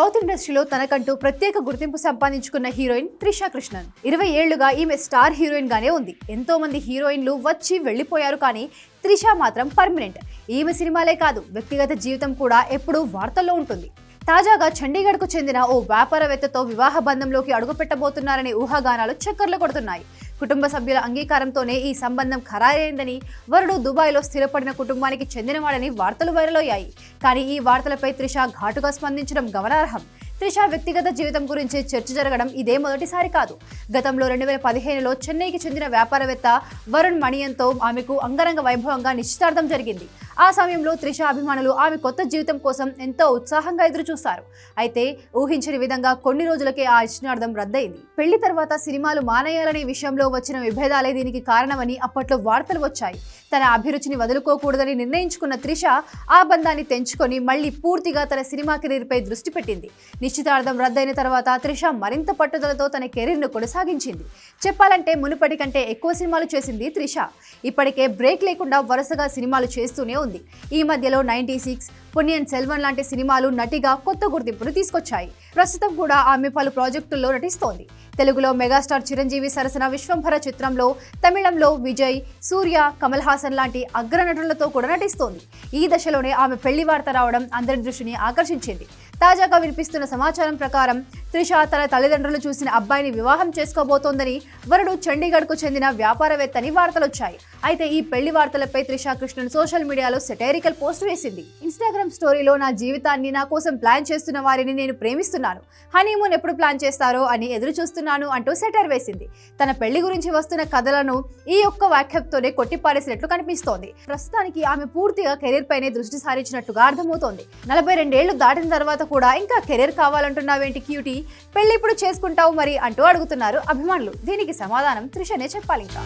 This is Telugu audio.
సౌత్ ఇండస్ట్రీలో తనకంటూ ప్రత్యేక గుర్తింపు సంపాదించుకున్న హీరోయిన్ త్రిషా కృష్ణన్. ఇరవై ఏళ్ళుగా ఈమె స్టార్ హీరోయిన్ గానే ఉంది. ఎంతో మంది హీరోయిన్లు వచ్చి వెళ్ళిపోయారు కానీ త్రిష మాత్రం పర్మనెంట్. ఈమె సినిమాలే కాదు వ్యక్తిగత జీవితం కూడా ఎప్పుడూ వార్తల్లో ఉంటుంది. తాజాగా చండీగఢ్కు చెందిన ఓ వ్యాపారవేత్తతో వివాహ బంధంలోకి అడుగుపెట్టబోతున్నారనే ఊహాగానాలు చక్కర్లు కొడుతున్నాయి. కుటుంబ సభ్యుల అంగీకారంతోనే ఈ సంబంధం ఖరారైందని వరుడు దుబాయ్లో స్థిరపడిన కుటుంబానికి చెందినవాడని వార్తలు వైరల్ అయ్యాయి. కానీ ఈ వార్తలపై త్రిష ఘాటుగా స్పందించడం గమనార్హం. త్రిష వ్యక్తిగత జీవితం గురించి చర్చ జరగడం ఇదే మొదటిసారి కాదు. గతంలో రెండు వేల పదిహేనులో చెన్నైకి చెందిన వ్యాపారవేత్త వరుణ్ మణియన్తో ఆమెకు అంగరంగ వైభవంగా నిశ్చితార్థం జరిగింది. ఆ సమయంలో త్రిష అభిమానులు ఆమె కొత్త జీవితం కోసం ఎంతో ఉత్సాహంగా ఎదురుచూస్తారు అయితే ఊహించని విధంగా కొన్ని రోజులకే ఆ నిశ్చితార్థం రద్దయింది. పెళ్ళి తర్వాత సినిమాలు మానేయాలనే విషయంలో వచ్చిన విభేదాలే దీనికి కారణమని అప్పట్లో వార్తలు వచ్చాయి. తన అభిరుచిని వదులుకోకూడదని నిర్ణయించుకున్న త్రిష ఆ బంధాన్ని తెంచుకొని మళ్ళీ పూర్తిగా తన సినిమా కెరీర్పై దృష్టి పెట్టింది. నిశ్చితార్థం రద్దయిన తర్వాత త్రిష మరింత పట్టుదలతో తన కెరీర్ను కొనసాగించింది. చెప్పాలంటే మునుపటి కంటే ఎక్కువ సినిమాలు చేసింది త్రిష. ఇప్పటికే బ్రేక్ లేకుండా వరుసగా సినిమాలు చేస్తూనే ఉంది. ఈ మధ్యలో నైన్టీ సిక్స్ పుణ్యన్ సెల్వన్ లాంటి సినిమాలు నటిగా కొత్త గుర్తింపును తీసుకొచ్చాయి. ప్రస్తుతం కూడా ఆమె పలు ప్రాజెక్టుల్లో నటిస్తోంది. తెలుగులో మెగాస్టార్ చిరంజీవి సరసన విశ్వంభర చిత్రంలో తమిళంలో విజయ్ సూర్య కమల్ హాసన్ లాంటి అగ్రనటులతో కూడా నటిస్తోంది. ఈ దశలోనే ఆమె పెళ్ళి వార్త రావడం అందరి దృష్టిని ఆకర్షించింది. తాజాగా వినిపిస్తున్న సమాచారం ప్రకారం త్రిష తన తల్లిదండ్రులు చూసిన అబ్బాయిని వివాహం చేసుకోబోతోందని వరుడు చండీగఢ్కు చెందిన వ్యాపారవేత్తని వార్తలొచ్చాయి. అయితే ఈ పెళ్ళి వార్తలపై త్రిష కృష్ణన్ సోషల్ మీడియాలో సెటైరికల్ పోస్ట్ వేసింది. ఇన్స్టాగ్రామ్ స్టోరీలో నా జీవితాన్ని నా కోసం ప్లాన్ చేస్తున్న వారిని నేను ప్రేమిస్తున్నాను. హనీమూన్ ఎప్పుడు ప్లాన్ చేస్తారో అని ఎదురు చూస్తున్నాను అంటూ సెటర్ వేసింది. తన పెళ్ళి గురించి వస్తున్న కథలను ఈ ఒక్క వాక్యంతోనే కొట్టిపారేసినట్లు కనిపిస్తోంది. ప్రస్తుతానికి ఆమె పూర్తిగా కెరీర్ పైనే దృష్టి సారించినట్టుగా అర్థమవుతోంది. నలభై రెండేళ్ళు దాటిన తర్వాత కూడా ఇంకా కెరీర్ కావాలంటున్నావేంటి క్యూటీ? పెళ్ళి ఇప్పుడు చేసుకుంటావు మరి అంటూ అడుగుతున్నారు అభిమానులు. దీనికి సమాధానం త్రిషనే చెప్పాలి ఇంకా